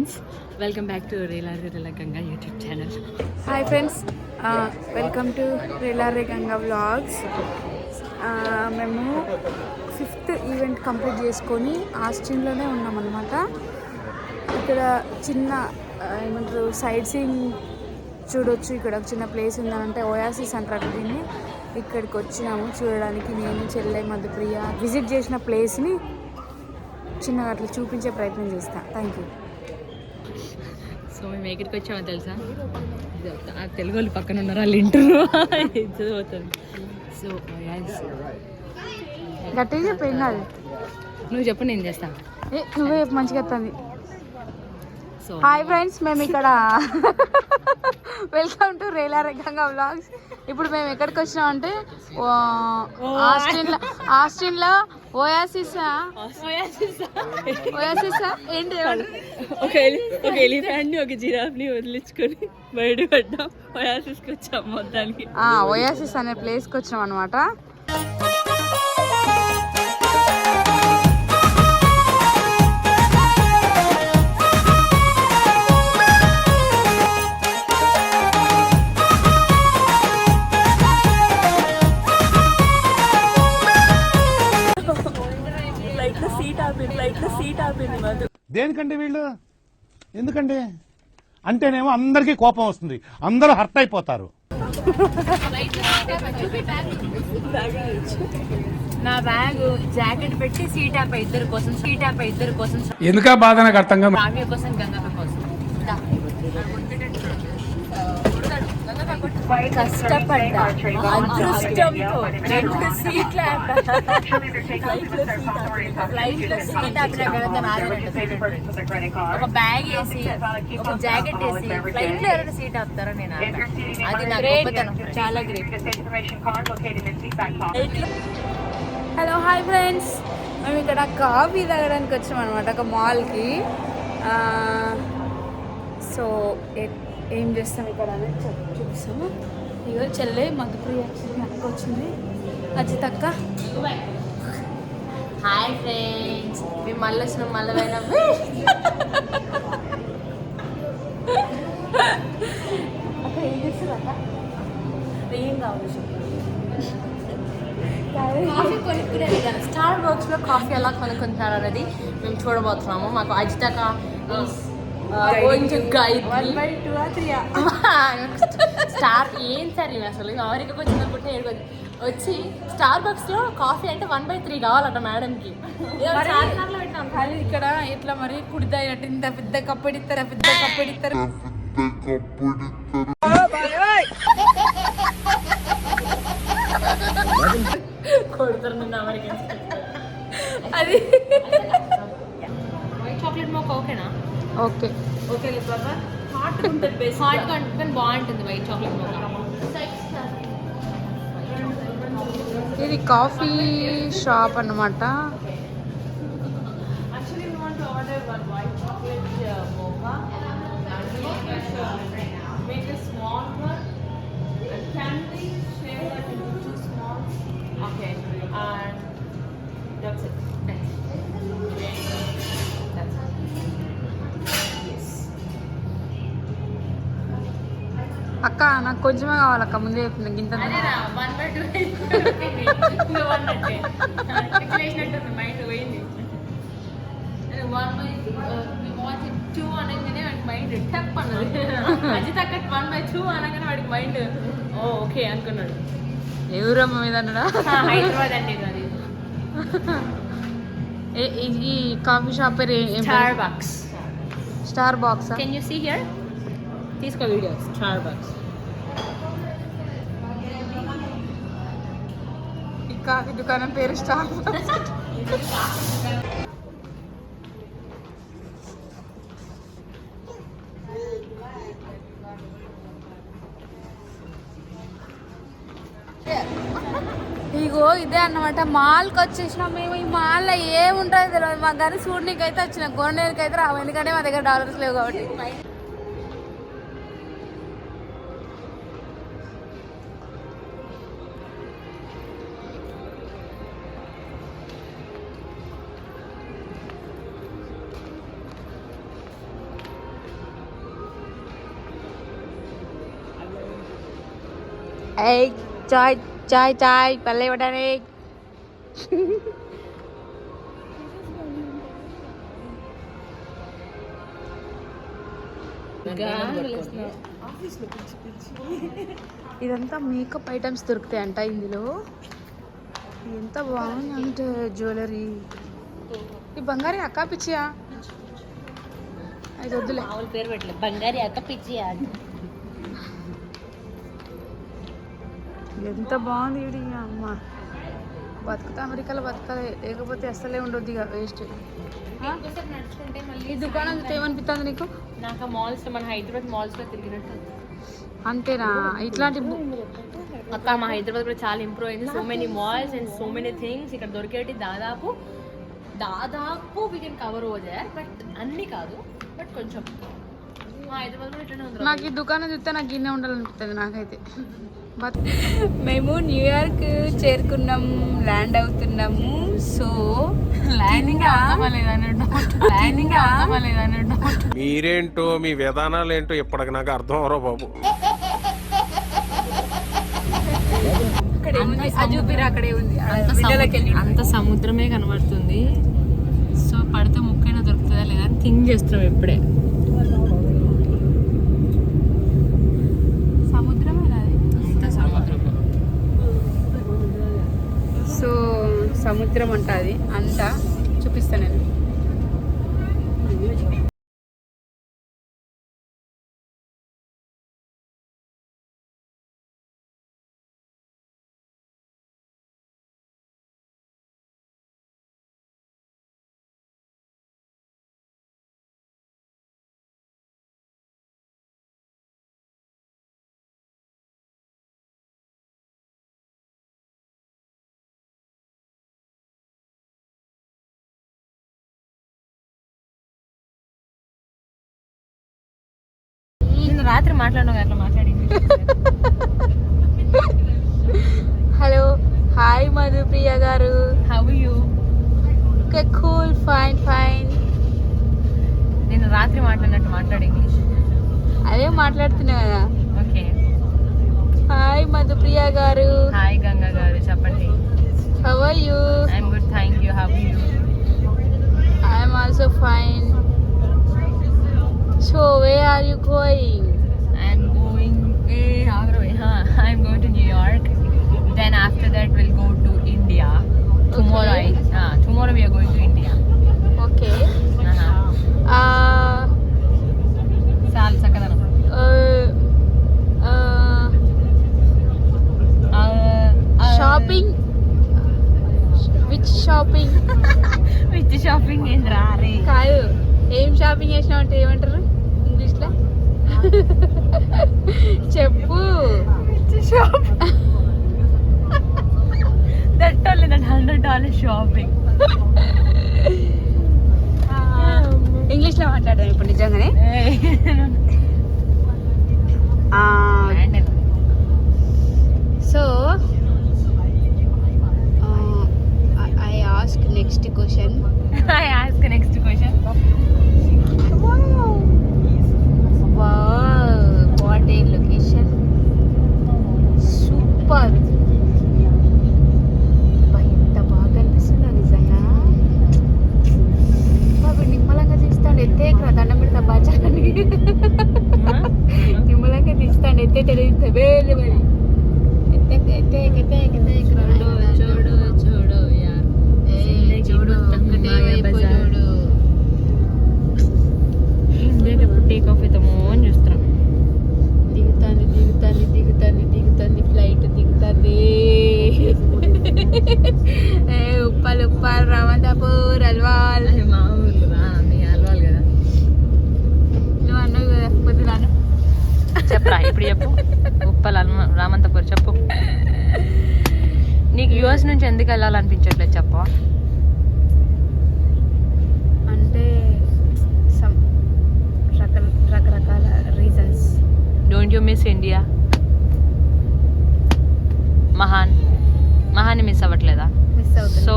Friends welcome back to Rela Rela Ganga YouTube channel hi friends welcome to Relare Ganga vlogs మేము fifth event complete చేసుకొని ఆస్టిన్లోనే ఉన్నామన్నమాట. ఇక్కడ చిన్న ఏమంటారు side scene చూడొచ్చు. ఇక్కడ ఒక చిన్న ప్లేస్ ఉందంటే ఓయాసిస్ అంటారు దీన్ని. ఇక్కడికి వచ్చినాము చూడడానికి. నేను చెల్లె మధుప్రియ విజిట్ చేసిన ప్లేస్ని చిన్నగా అట్లా చూపించే ప్రయత్నం చేస్తాను థ్యాంక్ యూ సో మేము ఎక్కడికి వచ్చామో తెలుసా? ఆ తెలుగు వాళ్ళు పక్కన ఉన్నారు? వాళ్ళు ఇంటారు చదువుతుంది సో గట్టిగా చెప్పు ఏం కాదు. నువ్వు చెప్పు నేను చేస్తాను ఏ నువ్వే చెప్పు, మంచిగా వస్తుంది. హాయ్ ఫ్రెండ్స్ మేము ఇక్కడ వెల్కమ్ టు రేలా రేఖంగా వ్లాగ్స్ ఇప్పుడు మేము ఎక్కడికి వచ్చినాం అంటే ఆస్టిన్లో ఆస్టిన్లో ఓయాసిస్ ఓయాసిస్ ఏంటి ఒక ఎలి ఒక ఎలిఫెంట్ని ఒక జిరాఫ్ని వదిలించుకొని బయట పడ్డాం ఓయాసిస్కి వచ్చాం మొత్తానికి. ఓయాసిస్ అనే ప్లేస్కి వచ్చినాం అనమాట దేనికండి వీళ్ళు? ఎందుకండి? అంటేనేమో అందరికీ కోపం వస్తుంది. అందరూ హర్ట్ అయిపోతారు. నా బ్యాగ్ జాకెట్ పెట్టి సీట్ ఇద్దరు కోసం సీట్ ఇద్దరు కోసం. ఎందుకా బాధ నాకు అర్థం కాదు? కోసం గంగమ్మ కోసం. దా. కష్టపడ్డా అదృష్టంతో రెండు సీట్ల ఫ్లైట్లో సీట్. ఒక బ్యాగ్ వేసి ఒక జాకెట్ వేసి ఫ్లైట్లో ఎవరైనా సీట్ ఆపుతారో నేను. అది నా గొప్పతనం చాలా గ్రేట్ హలో హాయ్ ఫ్రెండ్స్ మేము ఇక్కడ కాఫీ తాగడానికి వచ్చాం అనమాట ఒక మాల్కి సో ఏం చేస్తాం ఇక్కడ అనేది చూపిస్తాము ఇగో చెల్లె మధుప్రియ వెనక వచ్చింది. అజిత్ అక్క. హాయ్ ఫ్రెండ్స్ మేము మళ్ళీ వచ్చినాం మళ్ళీ పోయినాం అక్క ఏం అక్క? ఏం కాఫీ కొనుక్కునే విధానం స్టార్ బాక్స్లో కాఫీ ఎలా కొనుక్కుంటారు అనేది మేము చూడబోతున్నాము. మాకు అజితక going to guide one by two star ఏం సార్ ఇవి అసలు అమెరికాకి వచ్చిన పుట్టే ఏడుకొచ్చి వచ్చి స్టార్ బాక్స్లో కాఫీ అంటే వన్ బై త్రీ కావాలట మేడం కి చార్మినార్లో పెట్టాం కానీ ఇక్కడ ఇట్లా మరి? కుడిదాయినట్టు ఇంత పెద్ద కప్పడిస్తారు పెద్ద కప్పడిస్తారు కొడుతారు నిన్న అమెరికన్స్ అది వైట్ చాక్లెట్ మోక్ ఓకేనా ఓకే ఓకే బాబా హాట్ ఉంటుంది బెస్ట్ హాట్ కానీ బాగుంటుంది వైట్ చాక్లెట్ మోక ఇది కాఫీ షాప్ అన్నమాట Actually, we want to అక్క నాకు కొంచెమే కావాలక్క ముందే చెప్పింది గింత వన్ బై టూ అనగానే వాడికి మైండ్ టప్ అన్నది. అజిత్ అక్కడ వన్ బై టూ అనగానే వాడికి మైండ్ ఓ ఓకే అనుకున్నాడు. ఎవరమ్మ మీద అన్నాడా? హైదరాబాద్ అది ఈ- కాఫీ షాప్ పేరు Starbucks Starbucks can you see here తీసుకో వీడియో. స్టార్ బాక్స్ కాఫీ దుకాణం పేరు స్టార్. ఇగో ఇదే అన్నమాట. మాల్కి వచ్చేసినాం మేము. ఈ మాల్లో ఏముంటుందో తెలియదు మాకు కానీ చూడనీకి అయితే వచ్చినాం. అయితే రావు. ఎందుకంటే మా దగ్గర డాలర్స్ లేవు కాబట్టి. ఏయ్ చాయ్ చాయ్ చాయ్ పల్లె ఇవ్వడానే ఇదంతా మేకప్ ఐటమ్స్ దొరుకుతాయి అంట ఇందులో. ఎంత బాగుంది అంటే జ్యువెలరీ ఈ బంగారు అక్క పిచ్చియా? అది వద్దులే. పేరు పెట్టలే. బంగారి అక్క పిచ్చి ఎంత బాగుంది ఇది అమ్మ. బతుకుతా అమెరికాలో బతకాలి లేకపోతే అస్సలే ఉండొద్దు ఇక వేస్ట్ ఈ దుకాణం చూస్తే ఏమనిపిస్తుంది నీకు? నాకు మాల్స్ మన హైదరాబాద్ మాల్స్లో తిరిగినట్టు. అంతేనా? ఇట్లాంటి అక్క మా హైదరాబాద్ కూడా చాలా ఇంప్రూవ్ అయింది. So many malls and so many things ఇక్కడ దొరికేటి దాదాపు దాదాపు we can cover over but అన్ని కాదు. బట్ కొంచెం. మా హైదరాబాద్ కూడా ఇట్లనే ఉంది నాకు ఈ దుకాణం చూస్తే నాకు ఇన్నే ఉండాలనిపిస్తుంది నాకైతే. మేము న్యూయార్క్ చేరుకున్నాం ల్యాండ్ అవుతున్నాము. సో ల్యాండింగ్ ల్యాండింగ్ మీరేంటో మీ విధానాలు ఏంటో ఇప్పటికి నాకు అర్థం అవరో బాబు. అంత సముద్రమే కనబడుతుంది. సో పడితే ముక్కైనా దొరుకుతుందా లేదా అని థింక్ చేస్తున్నాం ఇప్పుడే సముద్రమేనా అది అంత సముద్రం సో సముద్రం అంట అది. అంతా చూపిస్తాను నేను. నేను రాత్రి మాట్లాడినా అట్లా మాట్లాడి. Hello hi Madhupriya garu. How you okay cool fine fine నేను రాత్రి మాట్లాడినట్టు మాట్లాడి ఇంగ్లీష్ అదే మాట్లాడుతున్నా కదా. ఓకే హాయ్ మధుప్రియ గారు. హాయ్ గంగా గారు చెప్పండి. How are you I'm good thank you how you I'm also fine so where are you going Agra, huh? I'm going to New York. Then after that, we'll go to India. Tomorrow, Okay. I, uh, tomorrow we are going to India. Okay shop that only that hundred dollar shopping ఇంగ్లీష్లో మాట్లాడాను ఇప్పుడు నిజంగానే? So I ask next question ఇండియాకి ఎప్పుడు take off అవుతామో అని చూస్తున్నాం దిగుతాంది దిగుతాంది దిగుతాంది దిగుతాంది flight దిగుతుంది ఏ ఉప్పల్ ఉప్పల్ రామంతాపూర్ చెప్పరా? ఇప్పుడు చెప్పు. ఉప్పల్ రామంతపూర్ చెప్పు. నీకు యుఎస్ నుంచి ఎందుకు వెళ్ళాలనిపించట్లేదు చెప్పు. అంటే సమ్ రకరకాల reasons. Don't you miss India Mahan. మహాన్ని miss అవ్వట్లేదా? మిస్ అవుతుంది. సో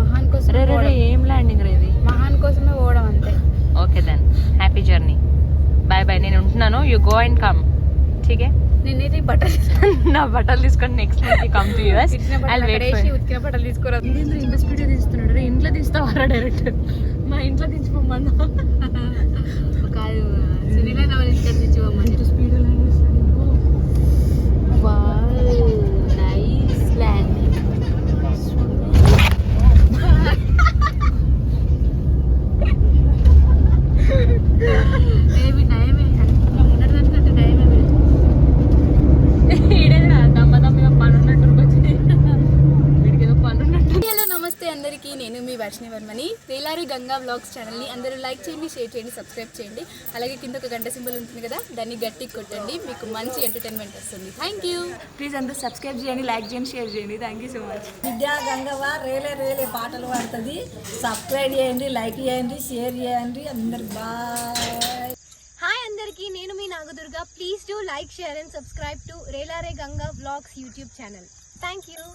మహాన్ కోసం రే రే. ఏం ల్యాండింగ్ రే ఇది మహాన్ కోసమే పోవడం అంతే. Okay then happy journey bye bye నేను ఉంటున్నాను. యూ గో అండ్ కమ్ ఠీకే నేనైతే ఈ బట్టలు నా బట్టలు తీసుకొని next month come to US బట్టలు అక్కడ వేసి ఉతికిన బట్టలు తీసుకోరా. ఇంట్లో ఇంత స్పీడ్ తీస్తున్నాడు? ఇంట్లో తీస్తావారా డైరెక్ట్ మా ఇంట్లో దించిపోమన్నా కాదు సునీల ఇంటికి తెచ్చిపోమని స్పీడ్ గంగా వ్లాగ్స్ ఛానల్ని అందరూ లైక్ చేయండి షేర్ చేయండి సబ్స్క్రైబ్ చేయండి. అలాగే కింద ఒక గంట సింబల్ ఉంటుంది కదా దాన్ని గట్టి కొట్టండి. మీకు మంచి ఎంటర్టైన్మెంట్ వస్తుంది. థ్యాంక్ యూ ప్లీజ్ అందరూ సబ్స్క్రైబ్ చేయండి లైక్ చేయండి షేర్ చేయండి. Thank you so much Vidya Gangavva Rele రేలే పాటలు పాడుతుంది. సబ్స్క్రైబ్ చేయండి లైక్ చేయండి షేర్ చేయండి. అందరికి బాయ్ హాయ్ అందరికీ నేను మీ Nagadurga. Please do like share and subscribe to Relare Ganga vlogs YouTube channel thank you